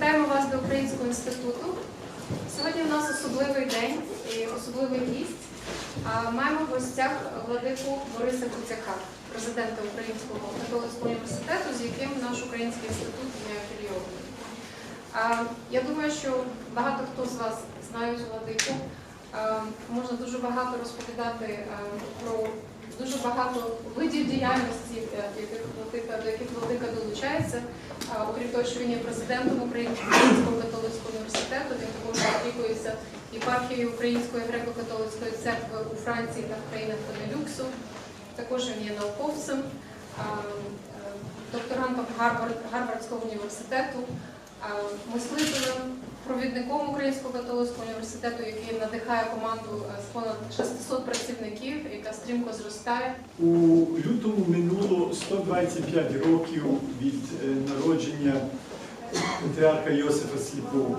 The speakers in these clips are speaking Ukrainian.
Вітаємо вас до Українського інституту. Сьогодні у нас особливий день і особливий гість. Маємо в гостях владику Бориса Куцяка, президента Українського католицького університету, з яким наш український інститут є афілійований. Я думаю, що багато хто з вас знають владику. Можна дуже багато розповідати про дуже багато видів діяльності, е, до яких владика долучається. Окрім того, що він є президентом Українського католицького університету, він також опікується єпархією Української греко-католицької церкви у Франції та в країнах Бенелюксу. Також він є науковцем, е, докторантом Гарвард- Гарвардського університету, мислителем, провідником Українського католицького університету, який надихає команду е, з понад 600 працівників, яка стрімко зростає. У лютому минуло 125 років від е, народження патріарха Йосифа Сліпого.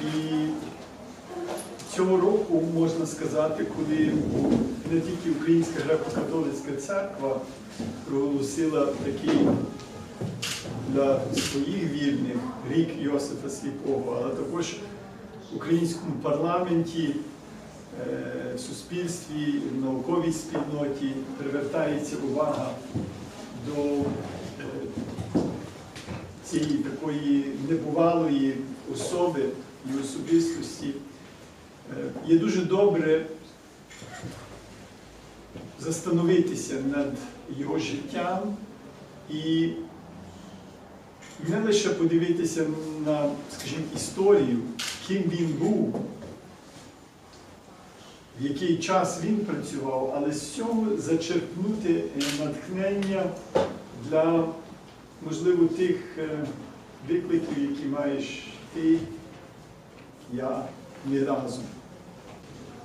І цього року можна сказати, коли не тільки Українська греко-католицька церква проголосила такий для своїх вірних рік Йосифа Сліпого, але також в українському парламенті е, в суспільстві, в науковій спільноті привертається увага до е, цієї такої небувалої особи і особистості. Е, Є дуже добре застановитися над його життям і не лише подивитися на, скажімо, історію, ким він був, в який час він працював, але з цього зачерпнути е, натхнення для, можливо, тих е, викликів, які маєш ти, я, ми разом.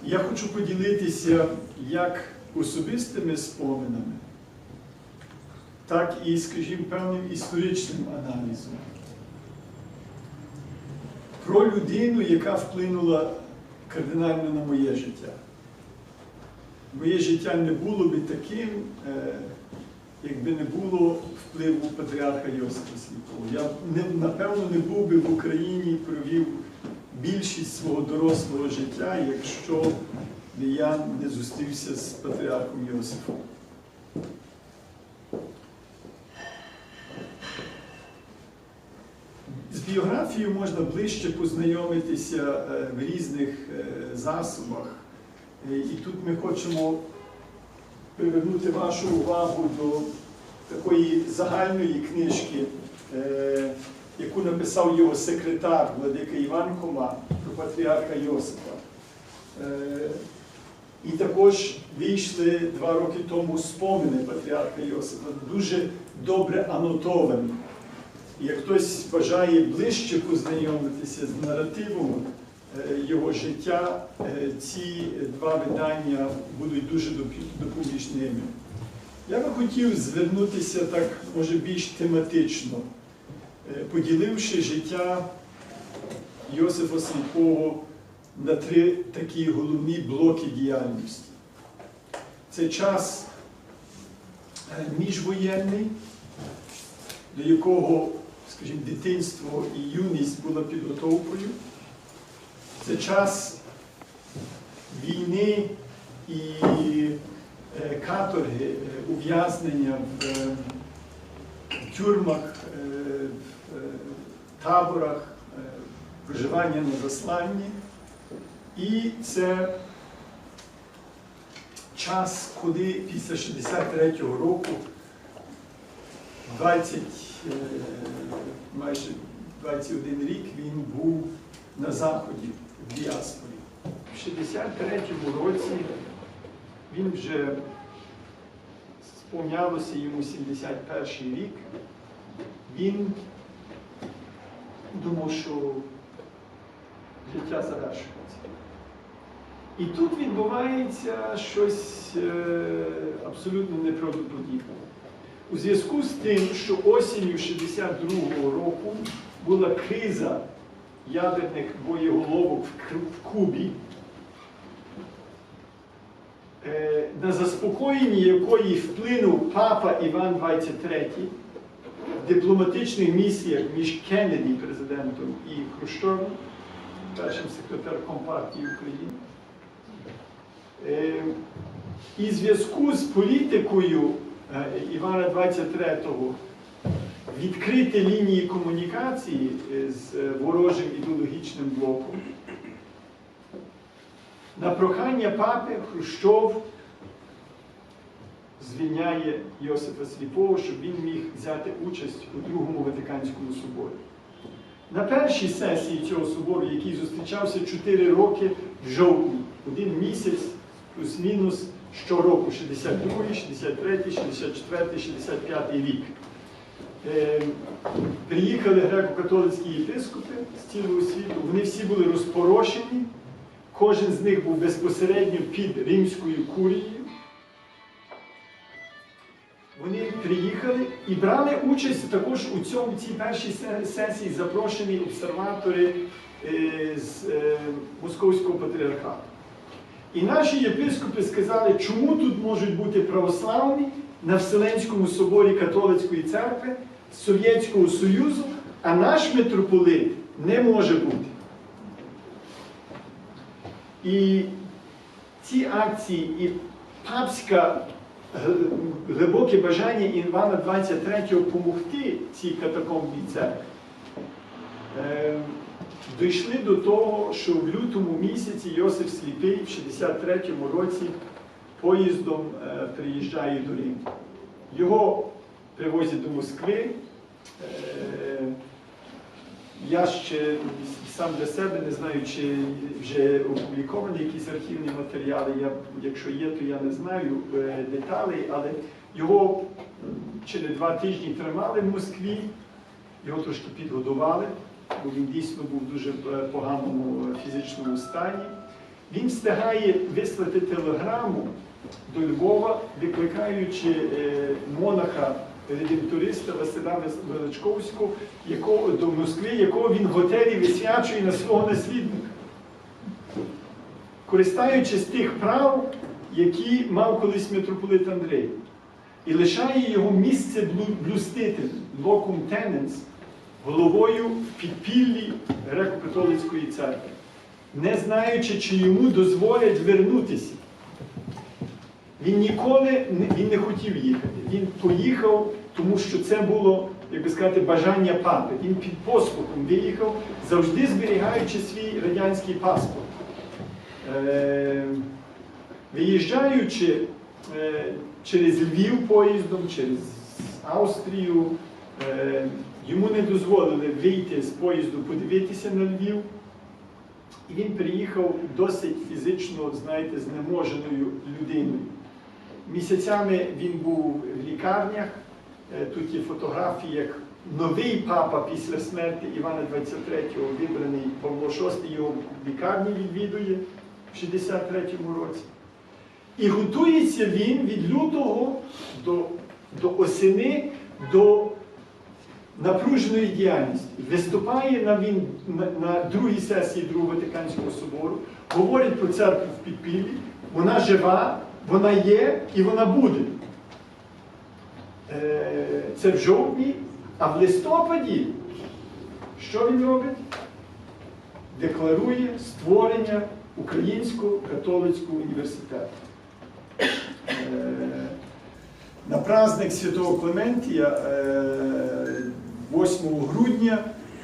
Я хочу поділитися як особистими споминами, так і, скажімо, певним історичним аналізом. Про людину, яка вплинула кардинально на моє життя. Моє життя не було би таким, е, якби не було впливу патріарха Йосифа Сліпого. Я напевно не був би в Україні, провів більшість свого дорослого життя, якщо я не зустрівся з патріархом Йосифом. З біографією можна ближче познайомитися е, в різних е, засобах. Е, І тут ми хочемо привернути вашу увагу до такої загальної книжки, яку написав його секретар Владика Іван Кома про патріарха Йосипа. І також вийшли два роки тому спомини патріарха Йосипа, дуже добре анотовані. Як хтось бажає ближче познайомитися з наративом е, його життя, е, ці два видання будуть дуже допоміжними. Я би хотів звернутися так, може, більш тематично, е, поділивши життя Йосифа Сліпого на три такі головні блоки діяльності. Це час міжвоєнний, до якого, скажімо, дитинство і юність була підготовкою. Це час війни і е, каторги, е, ув'язнення в е, тюрмах, таборах, проживання на засланні. І це час, коли після 63-го року 20, е, майже 21 рік він був на Заході в діаспорі. В 63-му році він вже сповнялося йому 71 рік. Він думав, що життя завершується. І тут відбувається щось е, абсолютно неправдоподібне. У зв'язку з тим, що осінню 62-го року була криза ядерних боєголовок в Кубі, е, на заспокоєння якої вплинув папа Іван XXIII, дипломатичних місіях між Кеннеді, президентом, і Хрущовим, першим секретарком партії України. Е, І в зв'язку з політикою Івана 23-го відкрити лінії комунікації е, з е, ворожим ідеологічним блоком. На прохання папи Хрущов звільняє Йосифа Сліпого, щоб він міг взяти участь у Другому Ватиканському соборі. На першій сесії цього собору, який зустрічався 4 роки в жовтні, один місяць, плюс-мінус щороку, 62, 63, 64, 65 рік. Е, Приїхали греко-католицькі єпископи з цілого світу, вони всі були розпорошені, кожен з них був безпосередньо під римською курією. Вони приїхали і брали участь також у цьому цій першій сесії запрошені обсерватори е, з е, Московського патріархату. І наші єпископи сказали, чому тут можуть бути православні на Вселенському соборі католицької церкви Совєтського Союзу, а наш митрополит не може бути. І ці акції і папська глибоке бажання Івана 23 допомогти цій катакомбній церкві е, дійшли до того, що в лютому місяці Йосиф Сліпий в 63-му році поїздом е, приїжджає до Риму. Його привозять до Москви. Е, Я ще сам для себе не знаю, чи вже опубліковані якісь архівні матеріали. Я, якщо є, то я не знаю е, деталей, але його не два тижні тримали в Москві, його трошки підгодували, бо він дійсно був в дуже е, поганому е, фізичному стані. Він встигає вислати телеграму до Львова, викликаючи е, монаха редемториста Василя Величковського, до Москви, якого він в готелі висвячує на свого наслідника. Користаючись тих прав, які мав колись митрополит Андрей, і лишає його місце блюстителем, локум тененс, головою в підпіллі греко-католицької церкви, не знаючи, чи йому дозволять вернутися. Він ніколи він не хотів їхати. Він поїхав, тому що це було, як би сказати, бажання папи. Він під послухом виїхав, завжди зберігаючи свій радянський паспорт. Е, виїжджаючи е, через Львів поїздом, через Австрію, е, йому не дозволили вийти з поїзду, подивитися на Львів. І він приїхав досить фізично, знаєте, знеможеною людиною. Місяцями він був в лікарнях. Е, Тут є фотографії, як новий папа після смерті Івана 23-го, вибраний Павло VI, його в лікарні відвідує в 63-му році. І готується він від лютого до, до осени до напруженої діяльності. Виступає на, він, на, на другій сесії Другого Ватиканського собору, говорить про церкву в підпіллі, вона жива, вона є і вона буде. Е, Це в жовтні, а в листопаді що він робить? Декларує створення Українського католицького університету. Е, На праздник Святого Клементія е, 8 грудня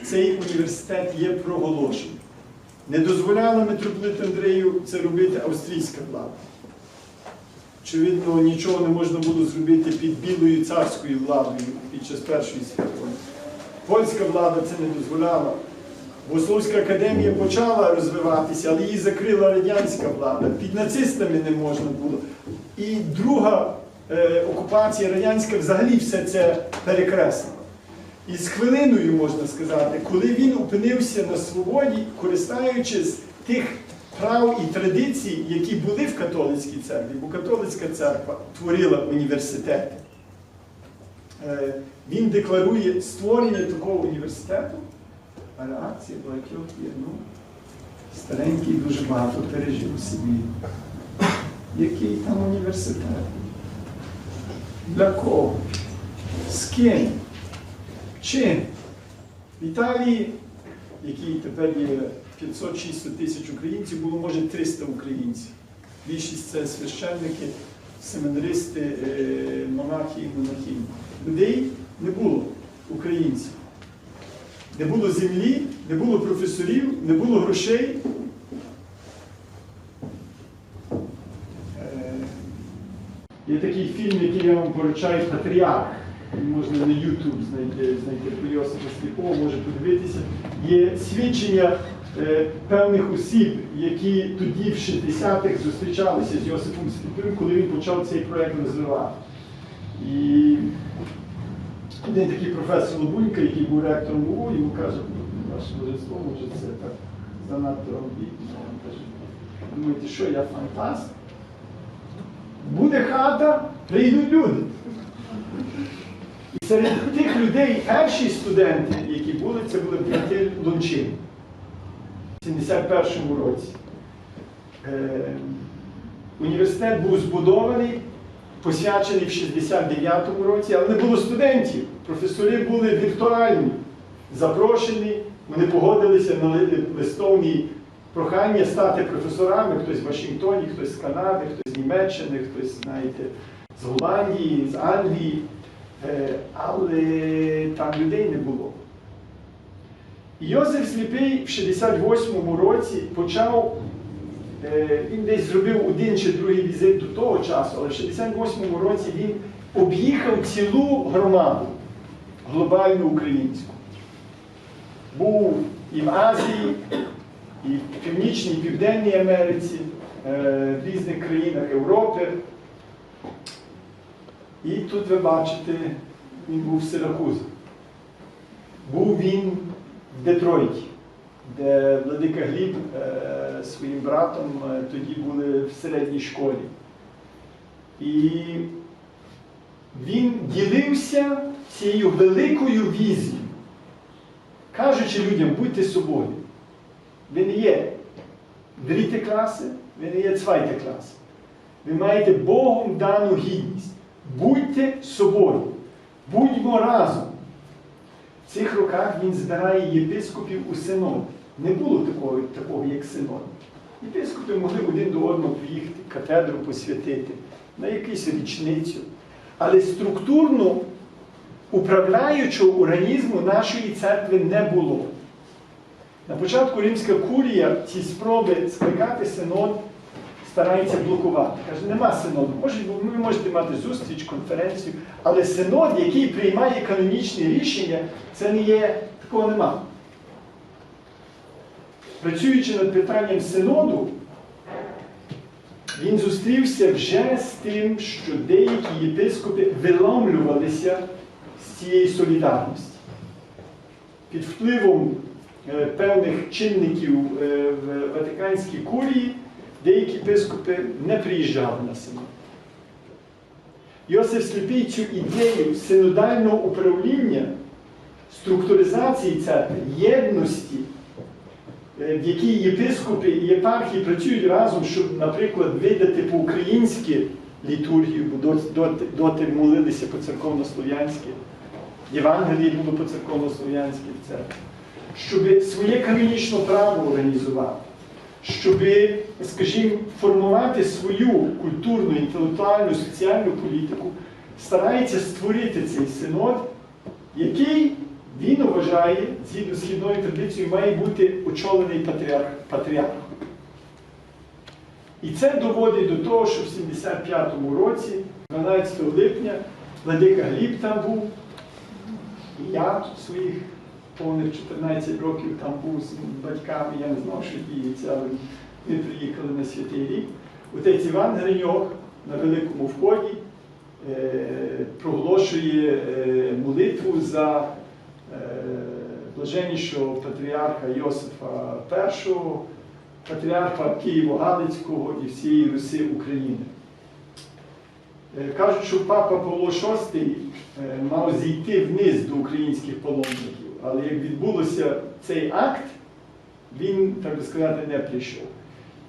цей університет є проголошений. Не дозволяла митрополиту Андрею це робити австрійська влада. Очевидно, нічого не можна було зробити під білою царською владою під час Першої світової. Польська влада це не дозволяла. Богословська академія почала розвиватися, але її закрила радянська влада. Під нацистами не можна було. І друга е, окупація радянська взагалі все це перекреслила. І з хвилиною можна сказати, коли він опинився на свободі, користуючись тих прав і традицій, які були в католицькій церкві, бо католицька церква творила університети. Е, Він декларує створення такого університету, а реакція багатьох є, ну, старенький дуже багато пережив собі. Який там університет? Для кого? З ким? Чин. В Італії, якій тепер є 500-600 тисяч українців, було може 300 українців. Більшість це священники, семинаристи, е, монахи і монахині. Людей не було українців. Не було землі, не було професорів, не було грошей. Е, Є такий фільм, який я вам поручаю Патріарх. Можна на YouTube знайти, знайти про Йосипа Сліпого, може подивитися. Є свідчення е, певних осіб, які тоді в 60-х зустрічалися з Йосипом Сліпим, коли він почав цей проект розвивати. І один такий професор Лобунька, який був ректором УО, йому каже, ваше божество, може це так занадто амбітно. Думаєте, що я фантаст? Буде хата, прийдуть люди. І серед тих людей перші студенти, які були, це були брати Лунчин в 71-му році. Е, університет був збудований, посвячений в 69-му році, але не було студентів. Професори були віртуальні, запрошені, вони погодилися на листовні прохання стати професорами, хтось в Вашингтоні, хтось з Канади, хтось з Німеччини, хтось, знаєте, з Голландії, з Англії. Е, Але там людей не було. Йозеф Сліпий в 68-му році почав, е, він десь зробив один чи другий візит до того часу, але в 68-му році він об'їхав цілу громаду глобальну українську. Був і в Азії, і в Північній, і Південній Америці, е, в різних країнах Європи. І тут ви бачите, він був в Сиракузах. Був він в Детройті, де Владика Гліб е, своїм братом е, тоді були в середній школі. І він ділився цією великою візією, кажучи людям, будьте собою. Ви не є дріти класи, ви не є цвайте класи. Ви маєте Богом дану гідність. Будьте собою, будьмо разом. В цих роках він збирає єпископів у синод. Не було такого, такого як синод. Єпископи могли один до одного приїхати, катедру посвятити на якусь річницю. Але структурно управляючого організму нашої церкви не було. На початку римська курія ці спроби скликати синод старається блокувати. Каже, нема синоду. Може, ви можете мати зустріч, конференцію, але синод, який приймає канонічні рішення, це не є, такого нема. Працюючи над питанням синоду, він зустрівся вже з тим, що деякі єпископи виломлювалися з цієї солідарності. Під впливом е, певних чинників е, в Ватиканській курії деякі єпископи не приїжджали на синод. Йосиф Сліпий цю ідею синодального управління, структуризації церкви, єдності, е, в якій єпископи і єпархії працюють разом, щоб, наприклад, видати по-українськи літургію, бо доти, доти, молилися по церковно-слов'янськи, Євангеліє було по церковно-слов'янськи в церкві, щоб своє канонічне право організувати щоб, скажімо, формувати свою культурну, інтелектуальну, соціальну політику, старається створити цей синод, який він вважає, згідно східною традицією, має бути очолений патріарх, патріархом. І це доводить до того, що в 75-му році, 12 липня, Владика Гліб там був, і я своїх повних 14 років там був з батьками, я не знав, що діється, але ми приїхали на святий рік. Отець Іван Гриньох на великому вході е, проголошує е, молитву за е, блаженнішого патріарха Йосифа І, патріарха Києво-Галицького і всієї Руси України. Кажуть, що папа Павло VI мав зійти вниз до українських паломників, але як відбулося цей акт, він, так би сказати, не прийшов.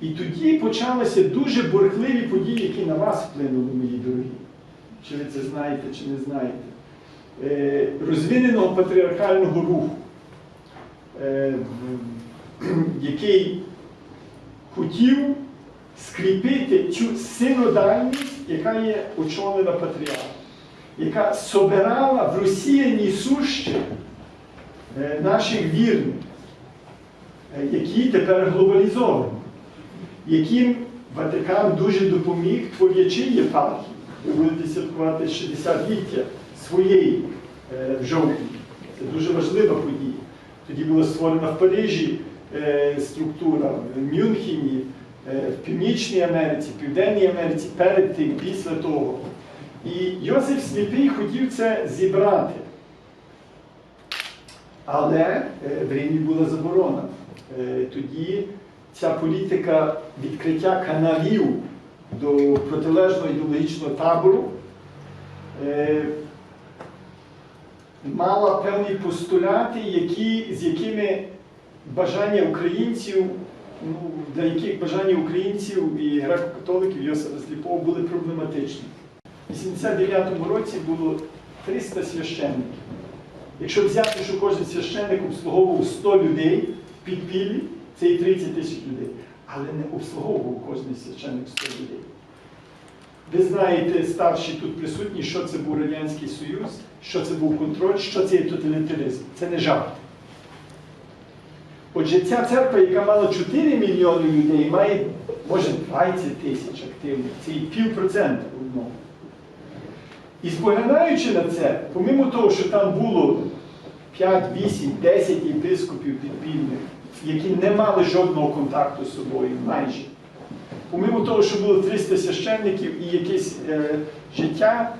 І тоді почалися дуже бурхливі події, які на вас вплинули, мої дорогі. Чи ви це знаєте, чи не знаєте. е, розвиненого патріархального руху, е, який хотів скріпити цю синодальність, яка є очолена патріархом, яка собирала в розсіяній сущі наших вірних, е, які тепер глобалізовані, яким Ватикан дуже допоміг, творячи єпархії. Ви будете святкувати 60-ліття своєї е, в жовтні. Це дуже важлива подія. Тоді була створена в Парижі е, структура, в Мюнхені, е, в Північній Америці, в Південній Америці, перед тим, після того. І Йосиф Сліпий хотів це зібрати. Але е, в Римі була заборона. Е, Тоді ця політика відкриття каналів до протилежного ідеологічного табору е, мала певні постуляти, які, з якими бажання українців, ну, для яких бажання українців і греко-католиків Йосифа Сліпого були проблематичні. У 89-му році було 300 священників. Якщо взяти, що кожен священник обслуговував 100 людей в підпіллі, це і 30 тисяч людей. Але не обслуговував кожен священник 100 людей. Ви знаєте, старші тут присутні, що це був Радянський Союз, що це був контроль, що це є тоталітаризм. Це не жарт. Отже, ця церква, яка мала 4 мільйони людей, має, може, 20 тисяч активних. Це і пів процента одного. І споглядаючи на це, помимо того, що там було 5, 8, 10 єпископів підпільних, які не мали жодного контакту з собою майже. Помимо того, що було 300 священників і якесь е, життя,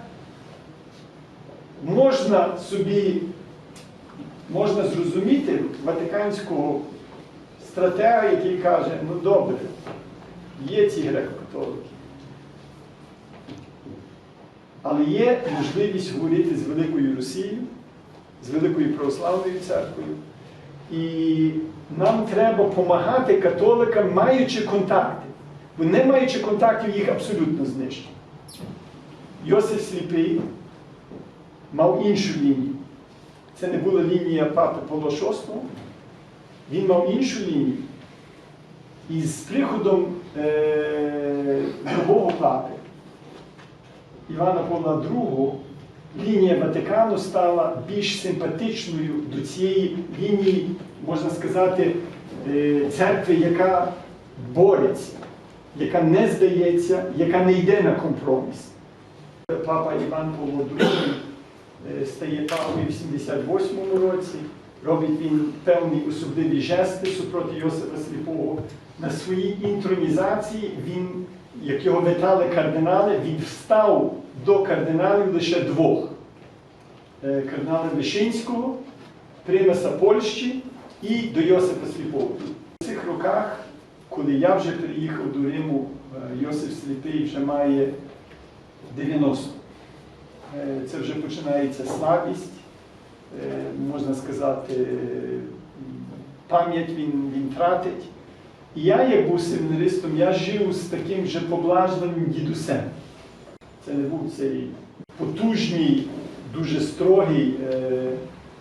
можна собі, можна зрозуміти ватиканського стратега, який каже, ну добре, є ці греко-католики. Але є можливість говорити з Великою Росією, з Великою Православною церквою. І нам треба допомагати католикам, маючи контакти. Бо не маючи контактів, їх абсолютно знищить. Йосиф Сліпий мав іншу лінію. Це не була лінія папи Павла VI, він мав іншу лінію. І з приходом е- нового папи Івана Павла II лінія Ватикану стала більш симпатичною до цієї лінії, можна сказати, е, церкви, яка бореться, яка не здається, яка не йде на компроміс. Папа Іван Павло II е, стає папою в 78-му році. Робить він певні особливі жести супроти Йосифа Сліпого. На своїй інтронізації він, як його вітали кардинали, він встав до кардиналів лише двох: Е, кардинала Вишинського, примеса Польщі і до Йосифа Сліпого. В цих роках, коли я вже приїхав до Риму, е, Йосиф Сліпий вже має 90. Е, Це вже починається слабість, можна сказати, пам'ять він, він тратить. Я, як був семінаристом, я жив з таким же поблажливим дідусем. Це не був цей потужний, дуже строгий е,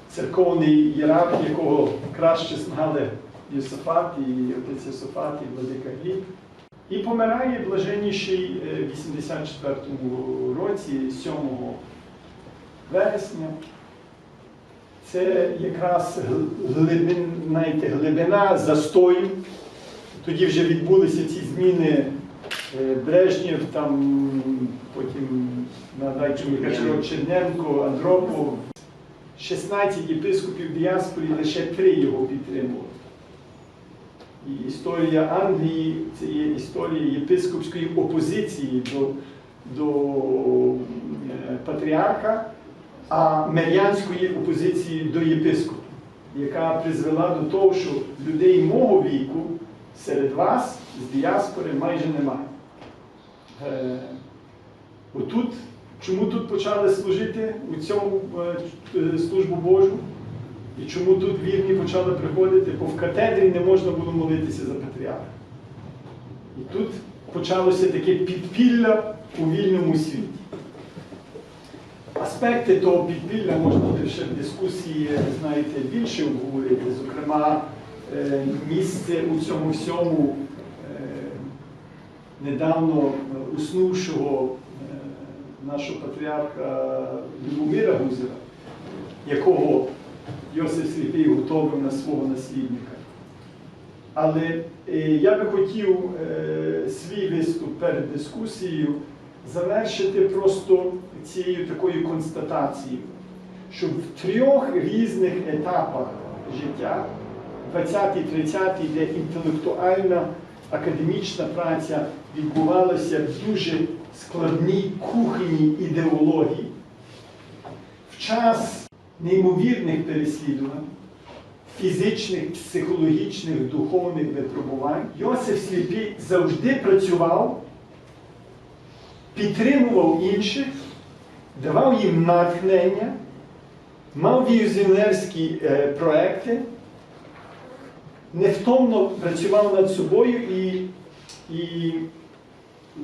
церковний ієрарх, якого краще знали Йосифат і отець Йосифат, і Владика Гліб. І помирає блаженніший е, в 84-му році, 7 вересня. Це якраз глибин, знаєте, глибина застою. Тоді вже відбулися ці зміни е, Брежнєв, там потім нагадайте Михайло Черненко, Андропов. 16 єпископів діаспорі, лише три його підтримували. І історія Англії це є історія єпископської опозиції до, до е, патріарха, а мер'янської опозиції до єпископа, яка призвела до того, що людей мого віку серед вас з діаспори майже немає. Е, Отут, чому тут почали служити у цьому е, службу Божу? І чому тут вірні почали приходити? Бо в катедрі не можна було молитися за патріарха. І тут почалося таке підпілля у вільному світі. Аспекти того підпілля можна ще в дискусії, знаєте, більше обговорити. Зокрема, е, місце у цьому всьому е, недавно е, уснувшого е, нашого патріарха Любомира Гузера, якого Йосиф Сліпий готовив на свого наслідника. Але е, я би хотів е, свій виступ перед дискусією завершити просто цією такою констатацією, що в трьох різних етапах життя, 20-30, де інтелектуальна академічна праця відбувалася в дуже складній кухонній ідеології, в час неймовірних переслідувань, фізичних, психологічних, духовних випробувань, Йосиф Сліпий завжди працював, підтримував інших, давав їм натхнення, мав візіонерські е, проекти, невтомно працював над собою і, і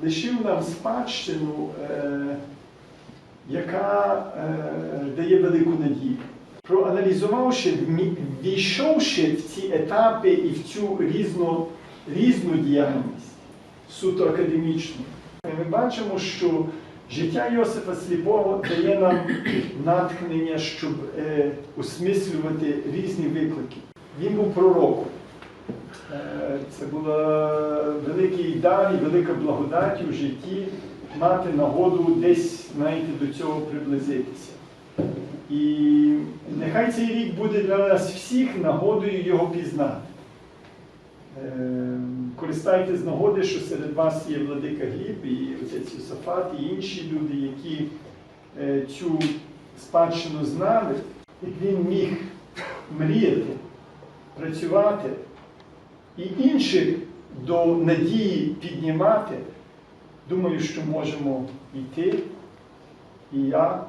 лишив нам спадщину, е, яка е, дає велику надію. Проаналізувавши, війшовши в ці етапи і в цю різну, різну діяльність, суто академічну, ми бачимо, що життя Йосифа Сліпого дає нам натхнення, щоб е, осмислювати різні виклики. Він був пророком. Е, Це була великий дар і велика благодать у житті мати нагоду десь знаєте, до цього приблизитися. І нехай цей рік буде для нас всіх нагодою його пізнати. Е, Користайтесь нагоди, що серед вас є владика Гліб, і отець Йосафат, і інші люди, які е, цю спадщину знали, як він міг мріяти, працювати і інших до надії піднімати, думаю, що можемо йти, і я,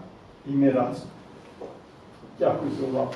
і ми разом. Дякую за увагу.